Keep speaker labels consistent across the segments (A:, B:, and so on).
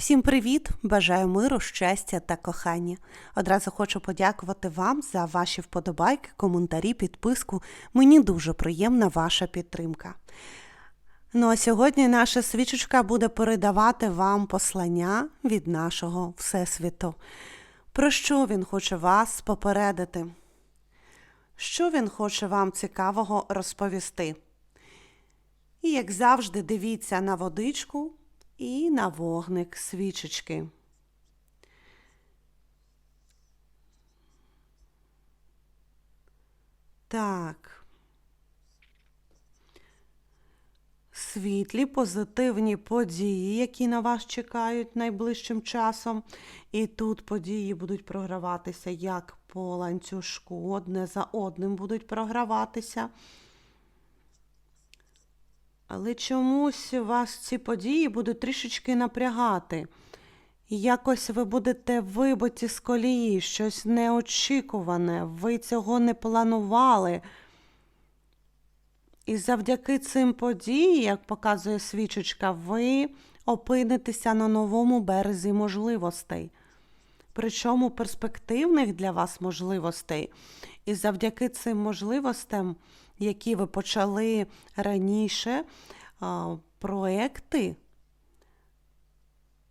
A: Всім привіт! Бажаю миру, щастя та кохання. Одразу хочу подякувати вам за ваші вподобайки, коментарі, підписку. Мені дуже приємна ваша підтримка. Ну а сьогодні наша свічечка буде передавати вам послання від нашого Всесвіту. Про що він хоче вас попередити? Що він хоче вам цікавого розповісти? І, як завжди, дивіться на водичку і на вогник свічечки. Так. Світлі, позитивні події, які на вас чекають найближчим часом. І тут події будуть програватися як по ланцюжку, одне за одним будуть програватися. Але чомусь вас ці події будуть трішечки напрягати. Якось ви будете вибиті з колії, щось неочікуване, ви цього не планували. І завдяки цим подіям, як показує свічечка, ви опинитеся на новому березі можливостей. Причому перспективних для вас можливостей. І завдяки цим можливостям, які ви почали раніше, проекти,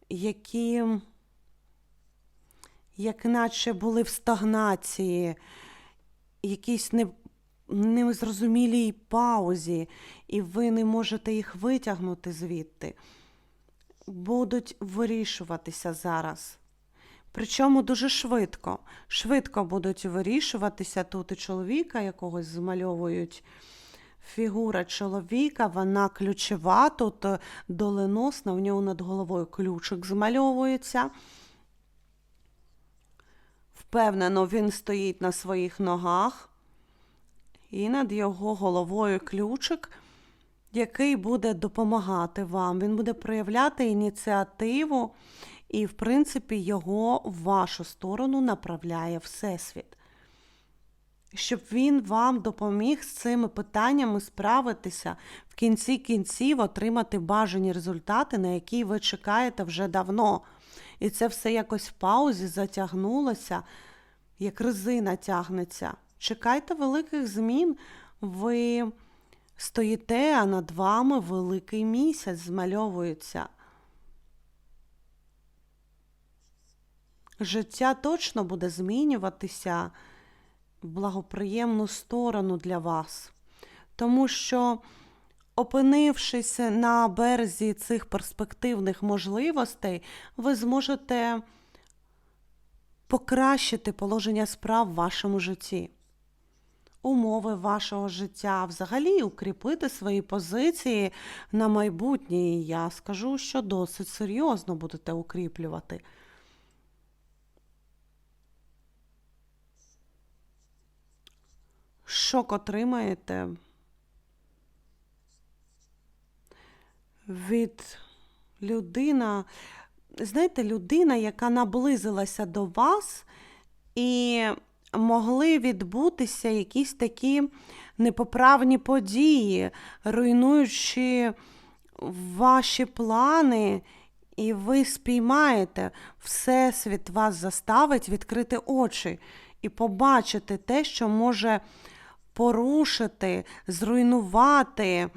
A: які, як наче були в стагнації, якісь не, незрозумілій паузі, і ви не можете їх витягнути звідти, будуть вирішуватися зараз. Причому дуже швидко. Швидко будуть вирішуватися тут і чоловіка, якогось змальовують. Фігура чоловіка, вона ключова, тут е, доленосна, в нього над головою ключик змальовується. Впевнено, він стоїть на своїх ногах, і над його головою ключик, який буде допомагати вам. Він буде проявляти ініціативу, і, в принципі, його в вашу сторону направляє Всесвіт. Щоб він вам допоміг з цими питаннями справитися, в кінці кінців отримати бажані результати, на які ви чекаєте вже давно. І це все якось в паузі затягнулося, як резина тягнеться. Чекайте великих змін. Ви стоїте, а над вами великий місяць змальовується. Життя точно буде змінюватися в благоприємну сторону для вас. Тому що, опинившись на березі цих перспективних можливостей, ви зможете покращити положення справ в вашому житті, умови вашого життя, взагалі укріпити свої позиції на майбутнє. І я скажу, що досить серйозно будете укріплювати. Шок отримаєте від людина, знаєте, людина, яка наблизилася до вас, і могли відбутися якісь такі непоправні події, руйнуючи ваші плани, і ви спіймаєте, Всесвіт вас заставить відкрити очі і побачити те, що може порушити, зруйнувати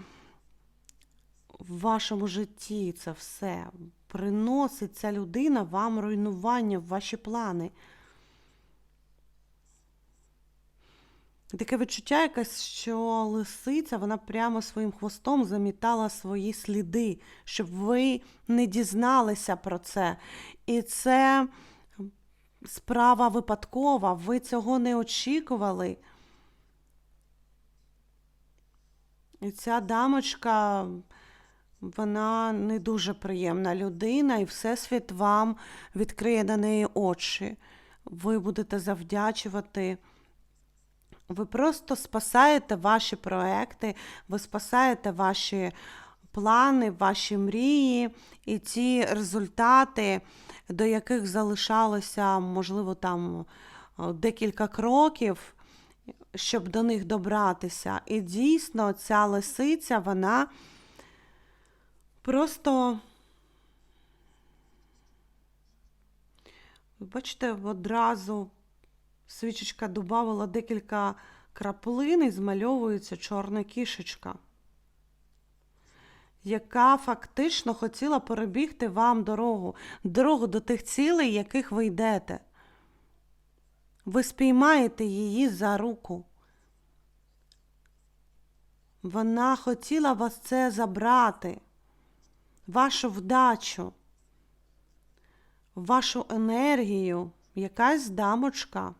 A: в вашому житті це все. Приносить ця людина вам руйнування в ваші плани. Таке відчуття якесь, що лисиця, вона прямо своїм хвостом замітала свої сліди, щоб ви не дізналися про це. І це справа випадкова, ви цього не очікували. І ця дамочка, вона не дуже приємна людина, і Всесвіт вам відкриє на неї очі. Ви будете завдячувати. Ви просто спасаєте ваші проекти, ви спасаєте ваші плани, ваші мрії і ті результати, до яких залишалося, можливо, там декілька кроків щоб до них добратися. І дійсно, ця лисиця, вона просто Бачите, одразу свічечка додавала декілька краплин і змальовується чорна кішечка, яка фактично хотіла перебігти вам дорогу, дорогу до тих цілей, яких ви йдете. Ви спіймаєте її за руку. Вона хотіла вас це забрати, вашу вдачу, вашу енергію. Якась дамочка,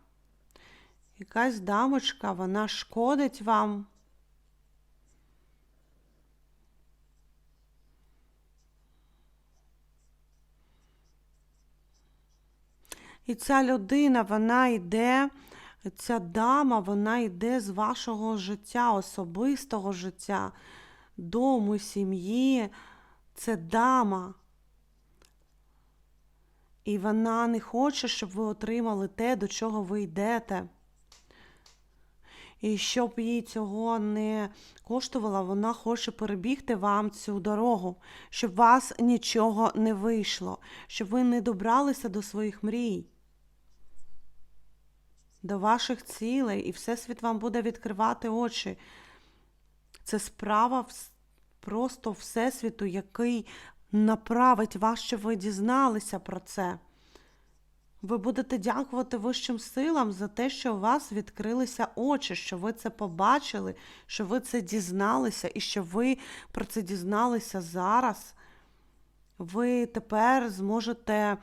A: якась дамочка, вона шкодить вам. І ця людина, вона йде, ця дама, вона йде з вашого життя, особистого життя, дому, сім'ї. Це дама. І вона не хоче, щоб ви отримали те, до чого ви йдете. І щоб їй цього не коштувало, вона хоче перебігти вам цю дорогу, щоб вас нічого не вийшло, щоб ви не добралися до своїх мрій, до ваших цілей, і Всесвіт вам буде відкривати очі. Це справа просто Всесвіту, який направить вас, щоб ви дізналися про це. Ви будете дякувати вищим силам за те, що у вас відкрилися очі, що ви це побачили, що ви це дізналися, і що ви про це дізналися зараз. Ви тепер зможете е,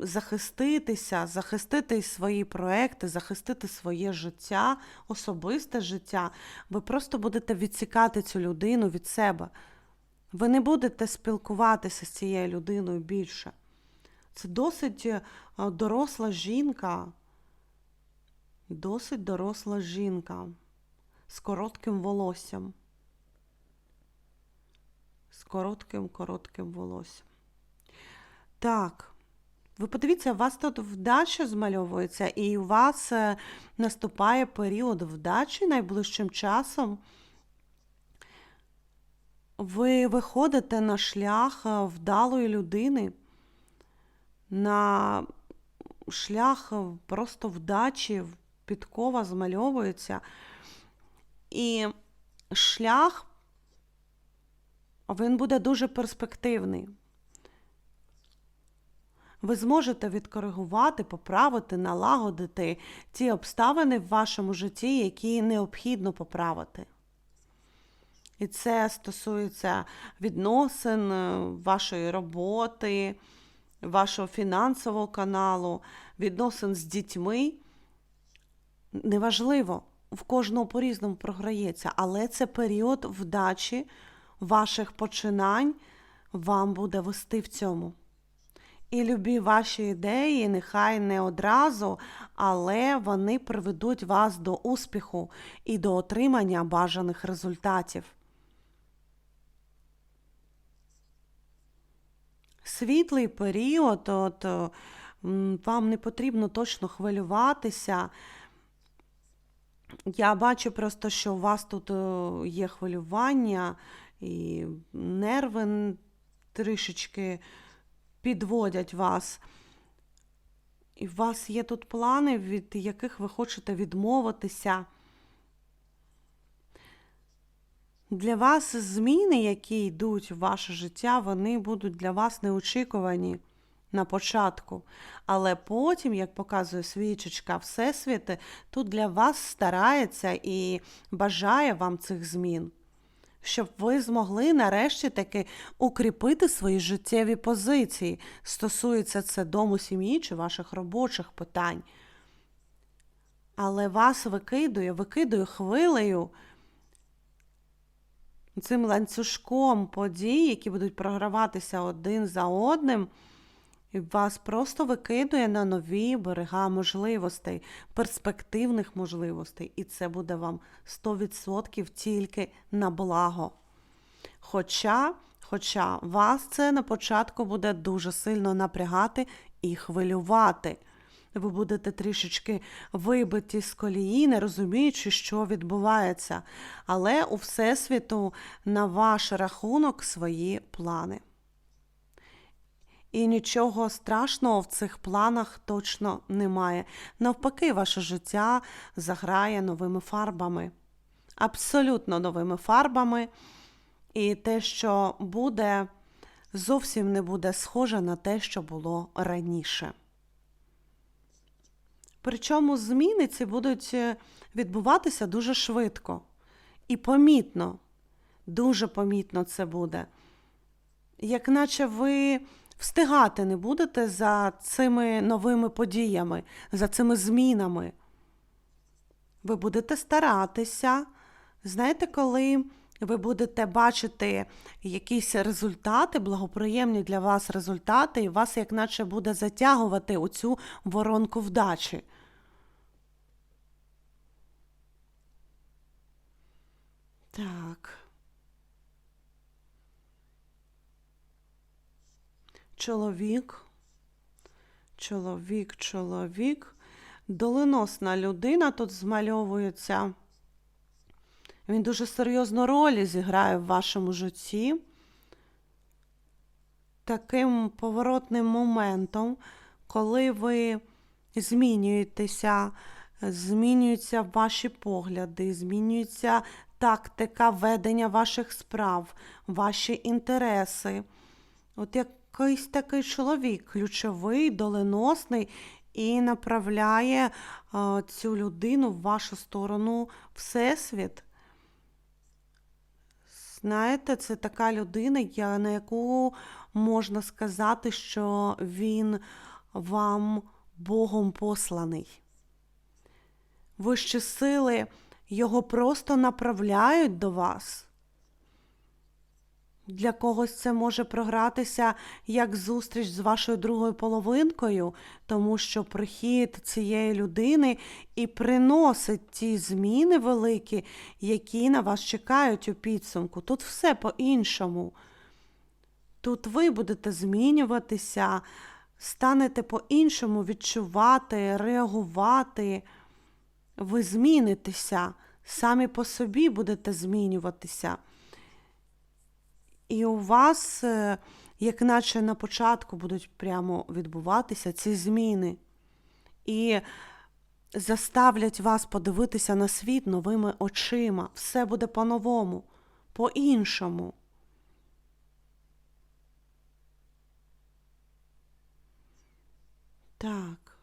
A: захиститися, захистити свої проекти, захистити своє життя, особисте життя. Ви просто будете відсікати цю людину від себе. Ви не будете спілкуватися з цією людиною більше. Це досить е, доросла жінка, досить доросла жінка з коротким волоссям. З коротким коротким волоссям. Так, ви подивіться, у вас тут вдача змальовується, і у вас е, наступає період вдачі найближчим часом ви виходите на шлях е, вдалої людини, на шлях просто вдачі, підкова змальовується. І шлях він буде дуже перспективний. Ви зможете відкоригувати, поправити, налагодити ті обставини в вашому житті, які необхідно поправити. І це стосується відносин, е, вашої роботи, вашого фінансового каналу, відносин з дітьми. Неважливо, в кожного по-різному програється, але це період вдачі ваших починань вам буде вести в цьому. І любі ваші ідеї, нехай не одразу, але вони приведуть вас до успіху і до отримання бажаних результатів. Світлий період, от вам не потрібно точно хвилюватися. Я бачу просто, що у вас тут е, є хвилювання і нерви трішечки підводять вас. І у вас є тут плани, від яких ви хочете відмовитися. Для вас зміни, які йдуть в ваше життя, вони будуть для вас неочікувані на початку. Але потім, як показує свічечка Всесвіти, тут для вас старається і бажає вам цих змін, щоб ви змогли нарешті таки укріпити свої життєві позиції. Стосується це дому сім'ї чи ваших робочих питань. Але вас викидує, викидує хвилею цим ланцюжком подій, які будуть програватися один за одним, і вас просто викидує на нові берега можливостей, перспективних можливостей. І це буде вам 100% тільки на благо. Хоча, Хоча вас це на початку буде дуже сильно напрягати і хвилювати ви будете трішечки вибиті з колії, не розуміючи, що відбувається. Але у Всесвіту на ваш рахунок свої плани. І нічого страшного в цих планах точно немає. Навпаки, ваше життя заграє новими фарбами. Абсолютно новими фарбами. І те, що буде, зовсім не буде схоже на те, що було раніше. Причому зміни ці будуть е, відбуватися дуже швидко і помітно, дуже помітно це буде. Як наче ви встигати не будете за цими новими подіями, за цими змінами. Ви будете старатися. Знаєте, коли ви будете бачити якісь результати, благоприємні для вас результати, і вас як наче буде затягувати у цю воронку вдачі. Так. Чоловік. Чоловік, чоловік. Доленосна людина тут змальовується. Він дуже серйозну роль зіграє в вашому житті. Таким поворотним моментом, коли ви змінюєтеся, змінюються ваші погляди, змінюється тактика ведення ваших справ, ваші інтереси. От якийсь такий чоловік, ключовий, доленосний, і направляє а, цю людину в вашу сторону Всесвіт. Знаєте, це така людина, на яку можна сказати, що він вам Богом посланий. Вищі сили його просто направляють до вас. Для когось це може програтися як зустріч з вашою другою половинкою, тому що прихід цієї людини і приносить ті зміни великі, які на вас чекають у підсумку. Тут все по-іншому. Тут ви будете змінюватися, станете по-іншому відчувати, реагувати. Ви змінитеся, самі по собі будете змінюватися. І у вас, е, як наче на початку, будуть прямо відбуватися ці зміни. І заставлять вас подивитися на світ новими очима. Все буде по-новому, по-іншому. Так.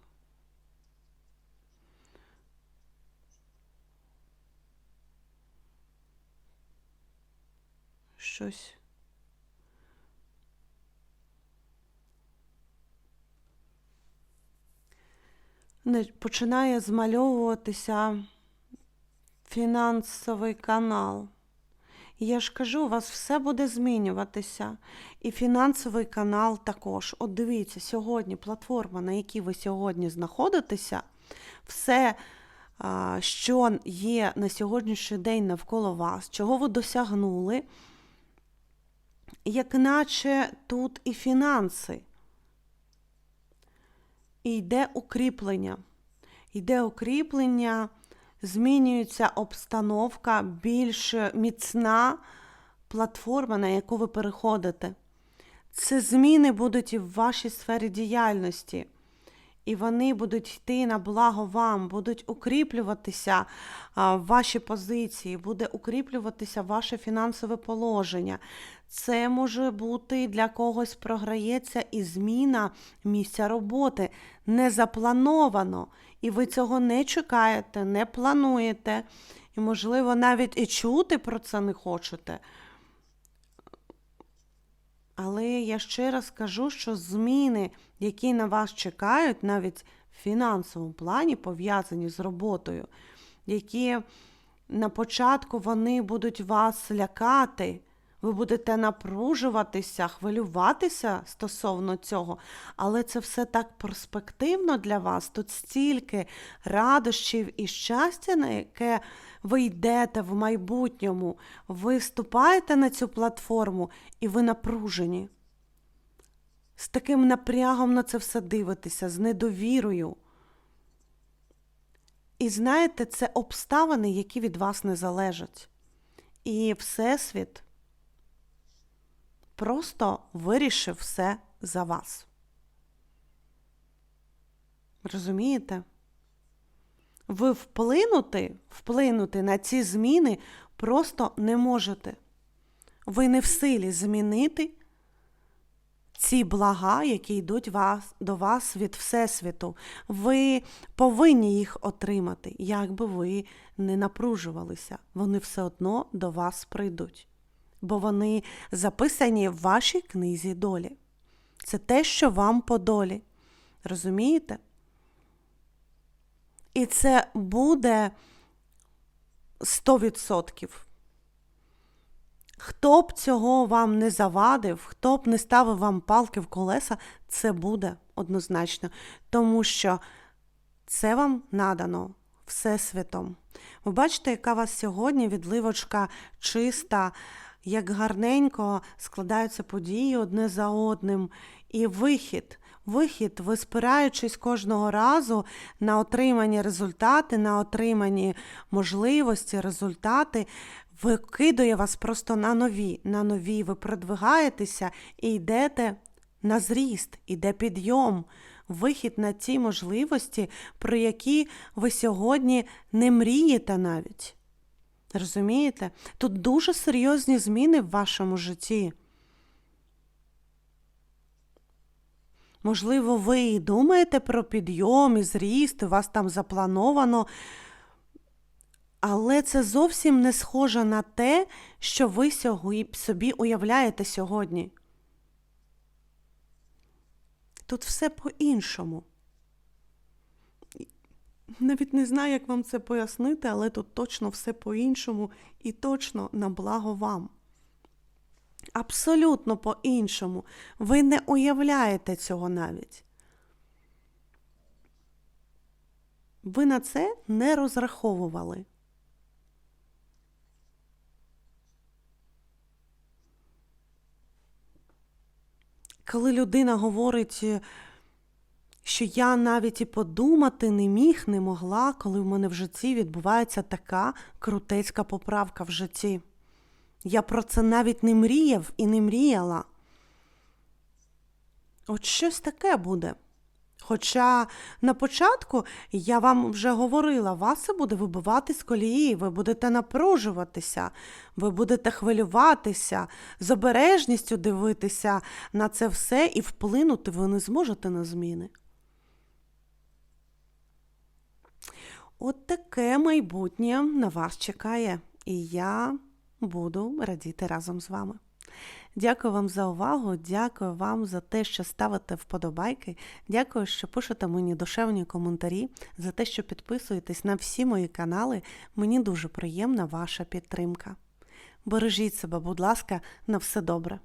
A: Щось. Починає змальовуватися фінансовий канал. Я ж кажу, у вас все буде змінюватися. І фінансовий канал також. От дивіться, сьогодні платформа, на якій ви сьогодні знаходитеся, все, що є на сьогоднішній день навколо вас, чого ви досягнули, як наче тут і фінанси. І йде укріплення. Йде укріплення, змінюється обстановка, більш міцна платформа, на яку ви переходите. Це зміни будуть і в вашій сфері діяльності. І вони будуть йти на благо вам, будуть укріплюватися ваші позиції, буде укріплюватися ваше фінансове положення. Це може бути для когось програється і зміна місця роботи не заплановано, і ви цього не чекаєте, не плануєте, і, можливо, навіть і чути про це не хочете. Але я ще раз кажу, що зміни, які на вас чекають, навіть в фінансовому плані, пов'язані з роботою, які на початку вони будуть вас лякати, ви будете напружуватися, хвилюватися стосовно цього, але це все так перспективно для вас. Тут стільки радощів і щастя, на яке ви йдете в майбутньому, ви вступаєте на цю платформу і ви напружені. З таким напрягом на це все дивитеся, з недовірою. І знаєте, це обставини, які від вас не залежать. І Всесвіт просто вирішив все за вас. Розумієте? Ви вплинути, вплинути на ці зміни просто не можете. Ви не в силі змінити ці блага, які йдуть вас, до вас від Всесвіту. Ви повинні їх отримати, як би ви не напружувалися. Вони все одно до вас прийдуть. Бо вони записані в вашій книзі долі. Це те, що вам по долі. Розумієте? І це буде 100%. Хто б цього вам не завадив, хто б не ставив вам палки в колеса, це буде однозначно. Тому що це вам надано Всесвітом. Ви бачите, яка у вас сьогодні відливочка чиста, як гарненько складаються події одне за одним. І вихід. Вихід, ви спираючись кожного разу на отримані результати, на отримані можливості, результати, викидує вас просто на нові, на нові. Ви продвигаєтеся і йдете на зріст, іде підйом, вихід на ті можливості, про які ви сьогодні не мрієте навіть. Розумієте? Тут дуже серйозні зміни в вашому житті. Можливо, ви і думаєте про підйом і зріст, у вас там заплановано, але це зовсім не схоже на те, що ви собі уявляєте сьогодні. Тут все по-іншому. Навіть не знаю, як вам це пояснити, але тут точно все по-іншому і точно на благо вам. Абсолютно по-іншому. Ви не уявляєте цього навіть. Ви на це не розраховували. Коли людина говорить, що я навіть і подумати не міг, не могла, коли в мене в житті відбувається така крутецька поправка в житті. Я про це навіть не мріяв і не мріяла. От щось таке буде. Хоча на початку я вам вже говорила, вас це буде вибивати з колії, ви будете напружуватися, ви будете хвилюватися, з обережністю дивитися на це все і вплинути ви не зможете на зміни. От таке майбутнє на вас чекає, і я буду радіти разом з вами. Дякую вам за увагу, дякую вам за те, що ставите вподобайки. Дякую, що пишете мені душевні коментарі, за те, що підписуєтесь на всі мої канали. Мені дуже приємна ваша підтримка. Бережіть себе, будь ласка, на все добре.